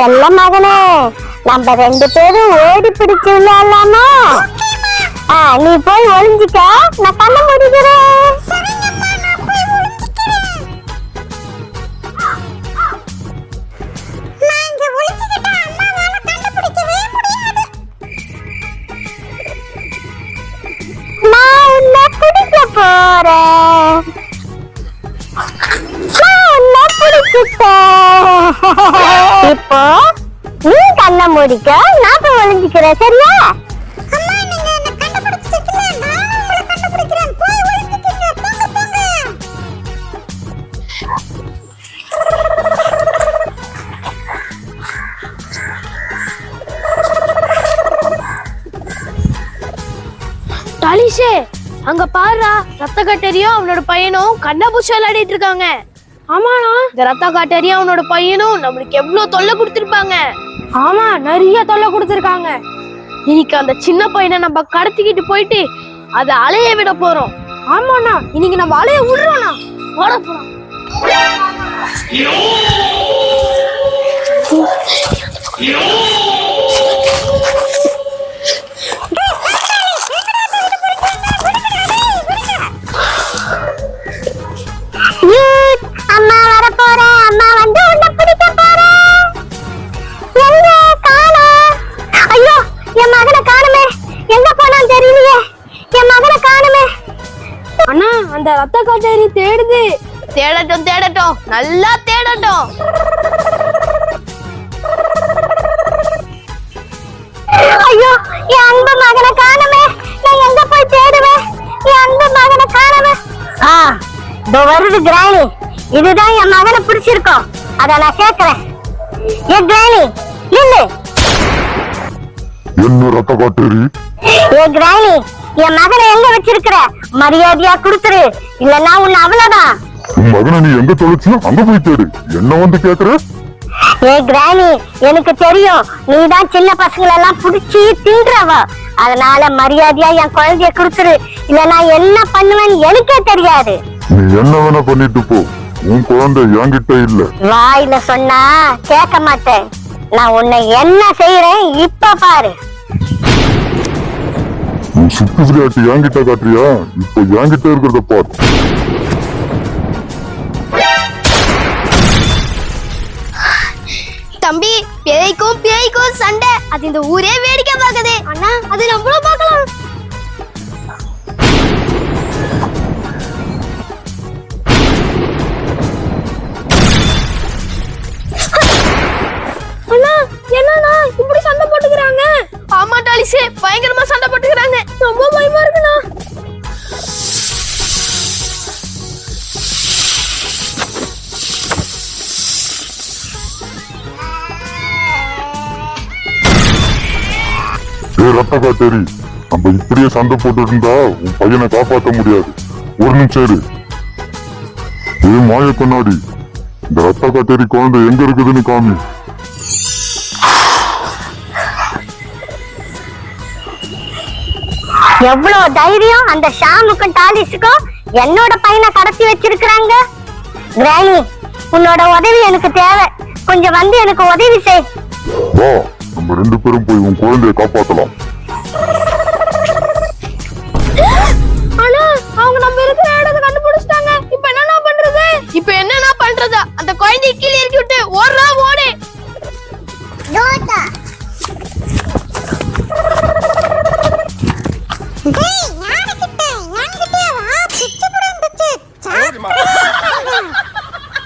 செல்ல மகனே நம்ம ரெண்டு பேரும் ஓடி பிடிச்சு விளையாடலாமா? ஆ, நீ போய் ஒளிஞ்சிக்க. நான் கண்ண முடிக்கிறேன். நான் போறேன். இப்போ நீ கண்ணை மூடிக்க நான் போய் ஒளிஞ்சுக்கிறேன் சரியா டாலிஷே அங்க பாருடா ரத்த கட்டரியும் அவனோட பையனும் கண்ணாபூச்சி விளையாடிட்டு இருக்காங்க. ஆமாண்ணா இந்த ரத்த காட்டரியும் அவனோட பையனும் நம்மளுக்கு எவ்வளவு தொல்லை கொடுத்திருப்பாங்க. ஆமா நிறைய தொல்லை கொடுத்திருக்காங்க. இன்னைக்கு அந்த சின்ன பையனை நம்ம கடத்திக்கிட்டு போயிட்டு அதை அலைய விட போறோம். ஆமாண்ணா இன்னைக்கு நம்ம அலைய விடுறோம்ண்ணா ஓட போறோம். அந்த ரத்த காட்டேரி தேடுது. தேடட்டும் தேடட்டும். நல்லா தேடட்டும். ஐயோ என் அன்பு மகனை காணுமே. நான் எங்க போய் தேடுவேன்? என் அன்பு மகனை காணுமே. ஆ இதோ வருது கிராணி. இதுதான் என் மகனை பிடிச்சிருக்கோம். அத நான் கேக்குறேன் ஏ கிராணி நில்லு. என்ன ரத்த காட்டேரி ஏ கிராணி என் மகனை எங்க வச்சிருக்கிற? மரியாதையா கொடுத்துரு. இல்லன்னா உன்னை அவ்வளவுதான். உன் மகனை நீ எங்க தொலைச்சு அங்க போய் தேடு. என்ன வந்து கேக்குற? ஏ கிராணி எனக்கு தெரியும். நீதான் சின்ன பசங்களை எல்லாம் புடிச்சு தின்றவ. அதனால மரியாதையா என் குழந்தைய கொடுத்துரு. இல்லன்னா என்ன பண்ணுவேன்னு எனக்கே தெரியாது. நீ என்ன வேணா பண்ணிட்டு போ. உன் குழந்தை என்கிட்ட இல்ல. வாயில சொன்னா கேட்க மாட்டேன். நான் உன்னை என்ன செய்யறேன் இப்ப பாரு. உன் சுத்து விளையாட்டு என்கிட்ட காட்டுறியா? இப்போ என்கிட்ட இருக்கிறத பாரு. தம்பி பேய்க்கும் பேய்க்கும் சண்டை. அது இந்த ஊரே வேடிக்கை பார்க்குது. அண்ணா அது நம்மளும் பார்க்கலாம். ஏ ரத்த காட்டேரி நம்ம இப்படியே சண்டை போட்டுட்டு இருந்தா உன் பையனை காப்பாத்த முடியாது. ஒரு நிமிஷம் இரு. ஏ மாய கண்ணாடி இந்த ரத்த காட்டேரி குழந்தை எங்க இருக்குதுன்னு காமி. எவ்வளவு தைரியம் அந்த ஷாமுக்கும் டாலிஸுக்கும் என்னோட பையனை கடத்தி வச்சிருக்கிறாங்க? கிராணி உன்னோட உதவி எனக்கு தேவை. கொஞ்சம் வந்து எனக்கு உதவி செய். நம்ம ரெண்டு பேரும் போய் உன் குழந்தைய காப்பாத்தலாம். ஆனா அவங்க நம்ம இருக்கிற இடத்தை கண்டுபிடிச்சிட்டாங்க. இப்போ என்னண்ணா பண்றது? இப்போ என்னண்ணா பண்றது? அந்த குழந்தைய கீழே இறக்கி விட்டு ஓடுறா ஓடு.